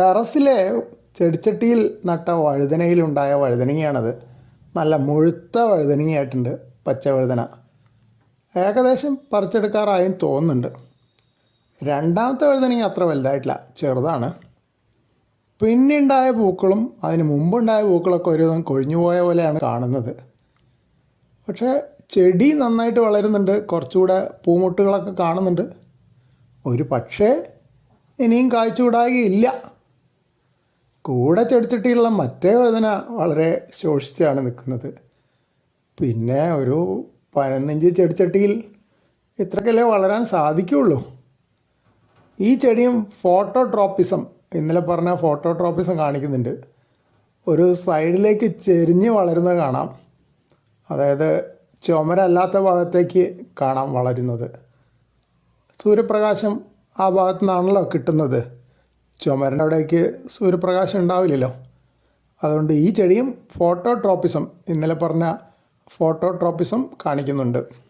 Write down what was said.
ടെറസിലെ ചെടിച്ചട്ടിയിൽ നട്ട വഴുതനയിലുണ്ടായ വഴുതനങ്ങയാണത്. നല്ല മുഴുത്ത വഴുതനങ്ങയായിട്ടുണ്ട് പച്ച വഴുതന. ഏകദേശം പറിച്ചെടുക്കാറായും തോന്നുന്നുണ്ട്. രണ്ടാമത്തെ വഴുതനങ്ങ അത്ര വലുതായിട്ടില്ല ചെറുതാണ്. പിന്നുണ്ടായ പൂക്കളും അതിന് മുമ്പുണ്ടായ പൂക്കളൊക്കെ ഒരുവിധം കൊഴിഞ്ഞു പോയ പോലെയാണ് കാണുന്നത്. പക്ഷേ ചെടി നന്നായിട്ട് വളരുന്നുണ്ട് കുറച്ചുകൂടെ പൂമുട്ടുകളൊക്കെ കാണുന്നുണ്ട്. ഒരു പക്ഷേ ഇനിയും കായ്ച്ചുകൂടായില്ല കൂടെ ചെടുത്തിട്ടുള്ള മറ്റേ വേദന വളരെ ശോഷിച്ചാണ് നിൽക്കുന്നത്. പിന്നെ ഒരു പതിനഞ്ച് ചെടിച്ചട്ടിയിൽ ഇത്രക്കല്ലേ വളരാൻ സാധിക്കുള്ളൂ. ഈ ചെടിയും ഫോട്ടോട്രോപ്പിസം ഇന്നലെ പറഞ്ഞ ഫോട്ടോട്രോപ്പിസം കാണിക്കുന്നുണ്ട്. ഒരു സൈഡിലേക്ക് ചെരിഞ്ഞ് വളരുന്നത് കാണാം. അതായത് ചുമരല്ലാത്ത ഭാഗത്തേക്ക് കാണാം വളരുന്നത്. സൂര്യപ്രകാശം ആ ഭാഗത്തു നിന്നാണല്ലോ കിട്ടുന്നത്. ചുമരിന്റെ അവിടേക്ക് സൂര്യപ്രകാശം ഉണ്ടാവില്ലല്ലോ. അതുകൊണ്ട് ഈ ചെടിയും ഫോട്ടോട്രോപ്പിസം ഇന്നലെ പറഞ്ഞ ഫോട്ടോട്രോപ്പിസം കാണിക്കുന്നുണ്ട്.